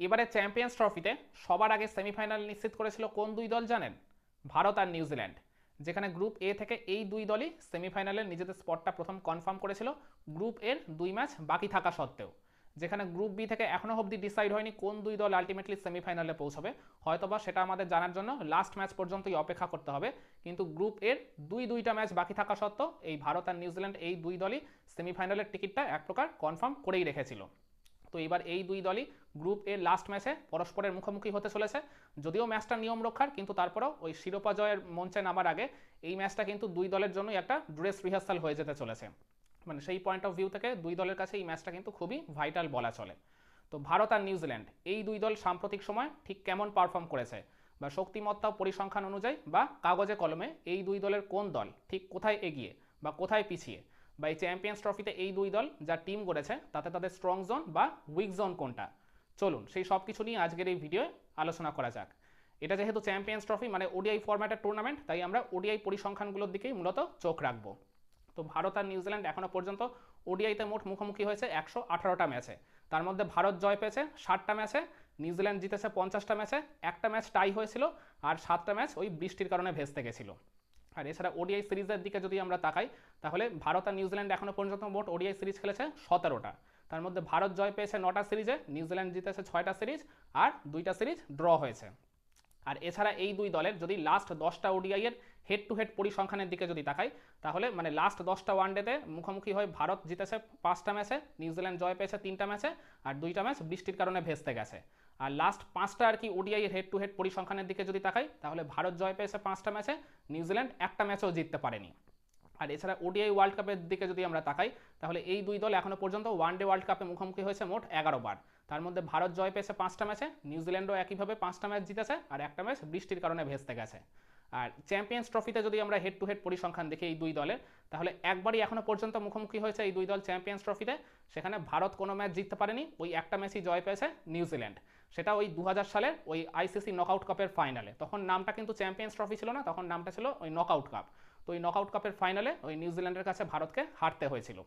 এবারে চ্যাম্পিয়ন্স ট্রফিতে সবার আগে সেমিফাইনাল নিশ্চিত করেছিল কোন দুই দল জানেন? ভারত আর নিউজিল্যান্ড। যেখানে গ্রুপ এ থেকে এই দুই দলই সেমিফাইনালে নিজেদের স্পটটা প্রথম কনফার্ম করেছিল গ্রুপ এর দুই ম্যাচ বাকি থাকা সত্ত্বেও। যেখানে গ্রুপ বি থেকে এখনও অবধি ডিসাইড হয়নি কোন দুই দল আলটিমেটলি সেমিফাইনালে পৌঁছবে। হয়তোবা সেটা আমাদের জানার জন্য লাস্ট ম্যাচ পর্যন্তই অপেক্ষা করতে হবে। কিন্তু গ্রুপ এর দুই দুইটা ম্যাচ বাকি থাকা সত্ত্বেও এই ভারত আর নিউজিল্যান্ড এই দুই দলই সেমিফাইনালের টিকিটটা এক প্রকার কনফার্ম করেই রেখেছিল। তো এবার এই দুই দলই গ্রুপ এর লাস্ট ম্যাচে পরস্পরের মুখোমুখি হতে চলেছে। যদিও ম্যাচটা নিয়ম রক্ষার, কিন্তু তারপরেও ওই শিরোপা জয়ের মঞ্চে নামার আগে এই ম্যাচটা কিন্তু দুই দলের জন্যই একটা ড্রেস রিহার্সাল হয়ে যেতে চলেছে। মানে সেই পয়েন্ট অফ ভিউ থেকে দুই দলের কাছে এই ম্যাচটা কিন্তু খুবই ভাইটাল বলা চলে। তো ভারত আর নিউজিল্যান্ড এই দুই দল সাম্প্রতিক সময় ঠিক কেমন পারফর্ম করেছে? বা শক্তিমত্তা পরিসংখ্যান অনুযায়ী বা কাগজে কলমে এই দুই দলের কোন দল ঠিক কোথায় এগিয়ে বা কোথায় পিছিয়ে? বা এই চ্যাম্পিয়ন্স ট্রফিতে এই দুই দল যা টিম গড়েছে তাতে তাদের স্ট্রং জোন বা উইক জোন কোনটা? চলুন, সেই সব কিছু নিয়ে আজকের এই ভিডিওয়ে আলোচনা করা যাক। এটা যেহেতু চ্যাম্পিয়ন্স ট্রফি মানে ওডিআই ফরম্যাটের টুর্নামেন্ট তাই আমরা ওডিআই পরিসংখ্যানগুলোর দিকেই মূলত চোখ রাখব। তো ভারত আর নিউজিল্যান্ড এখনও পর্যন্ত ওডিআইতে মোট মুখোমুখি হয়েছে একশো আঠারোটা ম্যাচে তার মধ্যে ভারত জয় পেয়েছে ষাটটা ম্যাচে নিউজিল্যান্ড জিতেছে পঞ্চাশটা ম্যাচে একটা ম্যাচ টাই হয়েছিল আর সাতটা ম্যাচ ওই বৃষ্টির কারণে ভেস্তে গেছিল। আর এছাড়া ওডিআই সিরিজের দিকে যদি আমরা তাকাই, তাহলে ভারত আর নিউজিল্যান্ড এখনও পর্যন্ত মোট ওডিআই সিরিজ খেলেছে সতেরোটা। তার মধ্যে ভারত জয় পেয়েছে নটা সিরিজে, নিউজিল্যান্ড জিতেছে ছয়টা সিরিজ, আর দুইটা সিরিজ ড্র হয়েছে। আর এছাড়া এই দুই দলের যদি লাস্ট দশটা ওডিআই এর হেড টু হেড পরিসংখ্যানের দিকে যদি তাকাই, তাহলে মানে লাস্ট দশটা ওয়ানডেতে মুখোমুখি হয়ে ভারত জিতেছে পাঁচটা ম্যাচে নিউজিল্যান্ড জয় পেয়েছে তিনটা ম্যাচে আর দুইটা ম্যাচ বৃষ্টির কারণে ভেস্তে গেছে। আর লাস্ট পাঁচটা আর কি ওডিআই হেড টু হেড পরিসংখ্যানের দিকে যদি তাকাই, তাহলে ভারত জয় পেয়েছে পাঁচটা ম্যাচে নিউজিল্যান্ড একটা ম্যাচও জিততে পারেনি। আর এছাড়া ওডিআই ওয়ার্ল্ড কাপের দিকে যদি আমরা তাকাই, তাহলে এই দুই দল এখনও পর্যন্ত ওয়ান ডে ওয়ার্ল্ড কাপে মুখোমুখি হয়েছে মোট এগারো বার। তার মধ্যে ভারত জয় পেয়েছে পাঁচটা ম্যাচে নিউজিল্যান্ডও একইভাবে পাঁচটা ম্যাচ জিতেছে আর একটা ম্যাচ বৃষ্টির কারণে ভেস্তে গেছে। আর চ্যাম্পিয়ন্স ট্রফিতে যদি আমরা হেড টু হেড পরিসংখ্যান দেখি এই দুই দলের, তাহলে একবারই এখনও পর্যন্ত মুখোমুখি হয়েছে এই দুই দল চ্যাম্পিয়ন্স ট্রফিতে সেখানে ভারত কোনো ম্যাচ জিততে পারেনি, ওই একটা ম্যাচই জয় পেয়েছে নিউজিল্যান্ড সেটা ওই দু হাজার সালের ওই আইসিসি নকআউট কাপের ফাইনালে তখন নামটা কিন্তু চ্যাম্পিয়ন্স ট্রফি ছিল না, তখন নামটা ছিল ওই নকআউট কাপ তো ওই নকআউট কাপের ফাইনালে ওই নিউজিল্যান্ডের কাছে ভারতকে হারতে হয়েছিল।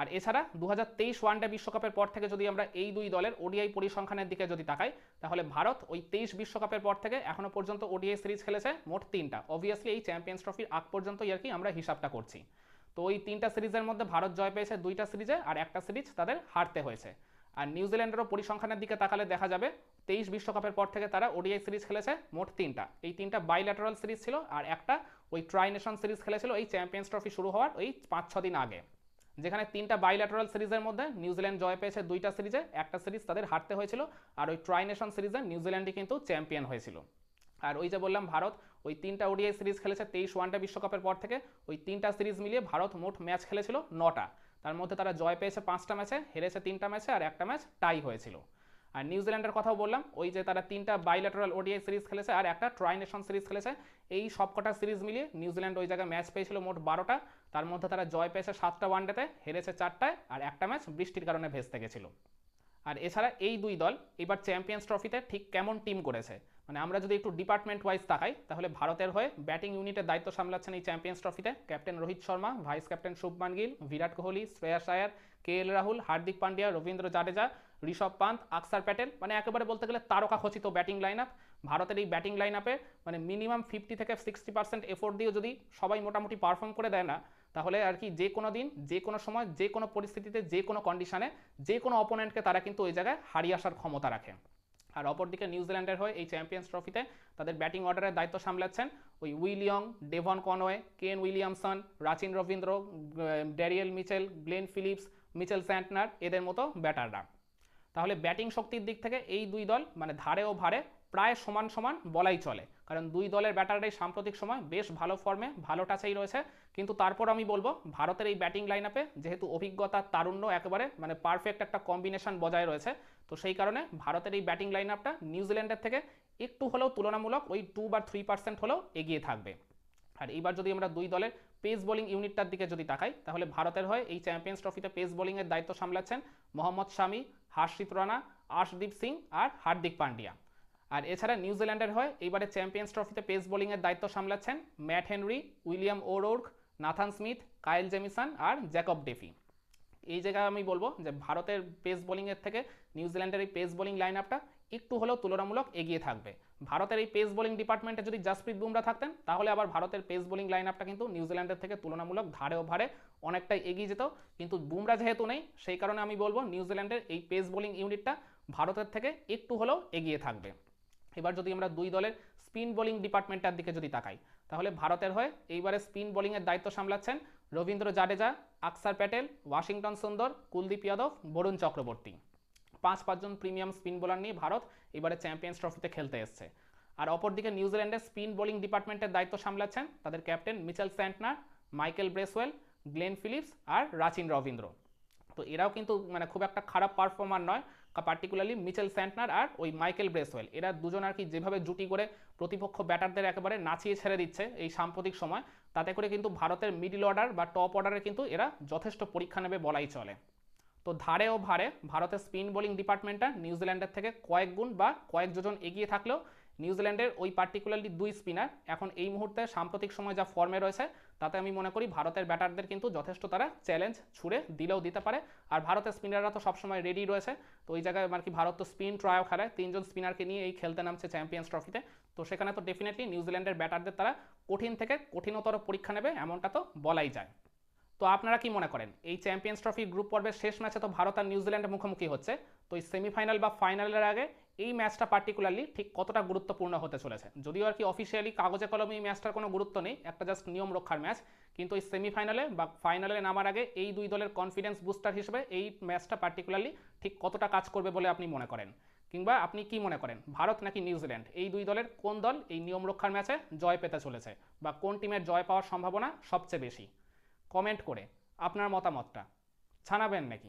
আর এছাড়া দু হাজার তেইশ ওয়ানডে বিশ্বকাপের পর থেকে যদি আমরা এই দুই দলের ওডিআই পরিসংখ্যানের দিকে যদি তাকাই, তাহলে ভারত ওই তেইশ বিশ্বকাপের পর থেকে এখনও পর্যন্ত ওডিআই সিরিজ খেলেছে মোট তিনটা। অবভিয়াসলি এই চ্যাম্পিয়ন্স ট্রফির আগ পর্যন্ত আর কি আমরা হিসাবটা করছি। তো ওই তিনটা সিরিজের মধ্যে ভারত জয় পেয়েছে দুইটা সিরিজে আর একটা সিরিজ তাদের হারতে হয়েছে। আর নিউজিল্যান্ডেরও পরিসংখ্যানের দিকে তাকালে দেখা যাবে তেইশ বিশ্বকাপের পর থেকে তারা ওডিআই সিরিজ খেলেছে মোট তিনটা। এই তিনটা বাইল্যাটারাল সিরিজ ছিল আর একটা ওই ট্রাইনেশন সিরিজ খেলেছিল, এই চ্যাম্পিয়ন্স ট্রফি শুরু হওয়ার ওই পাঁচ ছ দিন আগে। যেখানে তিনটা বাইল্যাটারাল সিরিজের মধ্যে নিউজিল্যান্ড জয় পেয়েছে দুইটা সিরিজে, একটা সিরিজ তাদের হারতে হয়েছিল আর ওই ট্রাইনেশন সিরিজে নিউজিল্যান্ডই কিন্তু চ্যাম্পিয়ন হয়েছিল। আর ওই যে বললাম, ভারত ওই তিনটা ওডিআই সিরিজ খেলেছে তেইশ ওয়ানডে বিশ্বকাপের পর থেকে, ওই তিনটা সিরিজ মিলিয়ে ভারত মোট ম্যাচ খেলেছিল নটা। তার মধ্যে তারা জয় পেয়েছে পাঁচটা ম্যাচে, হেরেছে তিনটা ম্যাচে আর একটা ম্যাচ টাই হয়েছিল। আর নিউজিল্যান্ডের কথাও বললাম, ওই যে তারা তিনটা বাইল্যাটারাল ওডিআই সিরিজ খেলেছে আর একটা ট্রাই নেশন সিরিজ খেলেছে। এই সবকটা সিরিজ মিলিয়ে নিউজিল্যান্ড ওই জায়গায় ম্যাচ পেয়েছিল মোট বারোটা। তার মধ্যে তারা জয় পেয়েছে সাতটা ওয়ানডেতে হেরেছে চারটায়, আর একটা ম্যাচ বৃষ্টির কারণে ভেস্তে গেছিল। আর এছাড়া এই দুই দল এবার চ্যাম্পিয়ন্স ট্রফিতে ঠিক কেমন টিম করেছে? মানে আমরা যদি একটু ডিপার্টমেন্ট ওয়াইজ তাকাই, তাহলে ভারতের হয়ে ব্যাটিং ইউনিটের দায়িত্ব সামলাচ্ছেন এই চ্যাম্পিয়ন্স ট্রফিতে captain Rohit Sharma vice captain Shubman Gill, Virat Kohli, Shreyas Iyer, K L Rahul, Hardik Pandya, Ravindra Jadeja, Rishabh Pant, Axar Patel. মানে একেবারে বলতে গেলে তারকা খচিত ব্যাটিং লাইন আপ ভারতের এই ব্যাটিং লাইন আপে মানে মিনিমাম ফিফটি থেকে সিক্সটি পার্সেন্ট এফোর্ট দিয়েও যদি সবাই মোটামুটি পারফর্ম করে দেয় না তাহলে আর কি যে কোনো দিন, যে কোনো সময়, যে কোনো পরিস্থিতিতে, যে কোনো কন্ডিশনে যে কোনো অপোনেন্টকে তারা কিন্তু ওই জায়গায় হারিয়ে আসার ক্ষমতা রাখে। আর অপরদিকে নিউজিল্যান্ডের হয়ে এই চ্যাম্পিয়ন্স ট্রফিতে তাদের ব্যাটিং অর্ডারের দায়িত্ব সামলাচ্ছেন ওই Will Young Devon Conway, Kane Williamson, Rachin Ravindra Daryl Mitchell, Glenn Phillips, Mitchell Santner এদের মতো ব্যাটাররা। তাহলে ব্যাটিং শক্তির দিক থেকে এই দুই দল মানে ধারে ও ভারে প্রায় সমান সমান বলাই চলে। কারণ দুই দলের ব্যাটাররাই সাম্প্রতিক সময় বেশ ভালো ফর্মে ভালো টাচেই রয়েছে। কিন্তু তারপর আমি বলব, ভারতের এই ব্যাটিং লাইন আপে যেহেতু অভিজ্ঞতা তারুণ্য একেবারে মানে পারফেক্ট একটা কম্বিনেশন বজায় রয়েছে, তো সেই কারণে ভারতের এই ব্যাটিং লাইন আপটা নিউজিল্যান্ডের থেকে একটু হলেও তুলনামূলক ওই টু বা থ্রি পার্সেন্ট হলেও এগিয়ে থাকবে। আর এইবার যদি আমরা দুই দলের পেস বোলিং ইউনিটটার দিকে যদি তাকাই, তাহলে ভারতের হয়ে এই চ্যাম্পিয়ন্স ট্রফিতে পেস বোলিংয়ের দায়িত্ব সামলাচ্ছেন মোহাম্মদ শামি, হার্ষিত রানা, আশদীপ সিং আর হার্দিক পান্ডিয়া। আর এছাড়া নিউজিল্যান্ডের হয়ে এইবারে চ্যাম্পিয়ন্স ট্রফিতে পেস বোলিংয়ের দায়িত্ব সামলাচ্ছেন Matt Henry, William O'Rourke, Nathan Smith Kyle Jamieson আর জ্যাকব ডেফি। এই জায়গায় আমি বলব যে ভারতের পেস বোলিংয়ের থেকে নিউজিল্যান্ডের এই পেস বোলিং লাইন আপটা একটু হলেও তুলনামূলক এগিয়ে থাকবে। ভারতের এই পেস বোলিং ডিপার্টমেন্টে যদি জাসপ্রীত বুমরা থাকতেন, তাহলে আবার ভারতের পেস বোলিং লাইন আপটা কিন্তু নিউজিল্যান্ডের থেকে তুলনামূলক ধারে ও ভারে অনেকটাই এগিয়ে যেত। কিন্তু বুমরা যেহেতু নেই, সেই কারণে আমি বলব নিউজিল্যান্ডের এই পেস বোলিং ইউনিটটা ভারতের থেকে একটু হলেও এগিয়ে থাকবে। এবার যদি আমরা দুই দলের স্পিন বোলিং ডিপার্টমেন্টটার দিকে যদি তাকাই, তাহলে ভারতের হয়ে এইবারে স্পিন বোলিংয়ের দায়িত্ব সামলাচ্ছেন রবীন্দ্র জাডেজা, আকসার প্যাটেল, ওয়াশিংটন সুন্দর, কুলদীপ যাদব, বরুণ চক্রবর্তী। পাঁচ পাঁচজন প্রিমিয়াম স্পিন বোলার নিয়ে ভারত এবারে চ্যাম্পিয়ন্স ট্রফিতে খেলতে এসছে। আর অপরদিকে নিউজিল্যান্ডের স্পিন বোলিং ডিপার্টমেন্টের দায়িত্ব সামলাচ্ছেন তাদের captain Mitchell Santner, Michael Bracewell, Glenn Phillips আর রাচিন রবীন্দ্র। তো এরাও কিন্তু মানে খুব একটা খারাপ পারফর্মার নয়। পার্টিকুলারলি মিচেল স্যান্টনার আর ওই মাইকেল ব্রেসওয়েল এরা দুজন আর কি যেভাবে জুটি করে প্রতিপক্ষ ব্যাটারদের একেবারে নাচিয়ে ছেড়ে দিচ্ছে এই সাম্প্রতিক সময়, তাতে করে কিন্তু ভারতের মিডল অর্ডার বা টপ অর্ডারে কিন্তু এরা যথেষ্ট পরীক্ষা নেবে বলাই চলে। তো ধারে ও ভারে ভারতের স্পিন বোলিং ডিপার্টমেন্টটা নিউজিল্যান্ডের থেকে কয়েক গুণ বা কয়েক যোজন এগিয়ে থাকলেও নিউজিল্যান্ডের ওই পার্টিকুলারলি দুই স্পিনার এখন এই মুহূর্তে সাম্প্রতিক সময় যা ফর্মে রয়েছে, তাতে আমি মনে করি ভারতের ব্যাটারদের কিন্তু যথেষ্ট তারা চ্যালেঞ্জ ছুড়ে দিলেও দিতে পারে। আর ভারতের স্পিনাররা তো সবসময় রেডি রয়েছে। তো ওই জায়গায় আর কি ভারত তো স্পিন ট্রায়ও খেলায় তিনজন স্পিনারকে নিয়ে এই খেলতে নামছে চ্যাম্পিয়ন্স ট্রফিতে তো। সেখানে তো ডেফিনেটলি নিউজিল্যান্ডের ব্যাটারদের তারা কঠিন থেকে কঠিনতর পরীক্ষা নেবে, এমনটা তো বলাই যায়। তো আপনারা কি মনে করেন? এই চ্যাম্পিয়ন্স ট্রফি গ্রুপ পর্বের শেষ ম্যাচে তো ভারত আর নিউজিল্যান্ডের মুখোমুখি হচ্ছে। তো এই সেমিফাইনাল বা ফাইনালের আগে এই ম্যাচটা পার্টিকুলারলি ঠিক কতটা গুরুত্বপূর্ণ হতে চলেছে। যদিও আর কি অফিসিয়ালি কাগজে কলমে এই ম্যাচটার কোনো গুরুত্ব নেই, একটা জাস্ট নিয়ম রক্ষার ম্যাচ। কিন্তু এই সেমিফাইনালে বা ফাইনালে নামার আগে এই দুই দলের কনফিডেন্স বুস্টার হিসেবে এই ম্যাচটা পার্টিকুলারলি ঠিক কতটা কাজ করবে বলে আপনি মনে করেন? কিংবা আপনি কি মনে করেন? ভারত নাকি নিউজিল্যান্ড এই দুই দলের কোন দল এই নিয়ম রক্ষার ম্যাচে জয় পেতে চলেছে? বা কোন টিমের জয় পাওয়ার সম্ভাবনা সবচেয়ে বেশি? কমেন্ট করে আপনার মতামতটা ছানাবেন নাকি?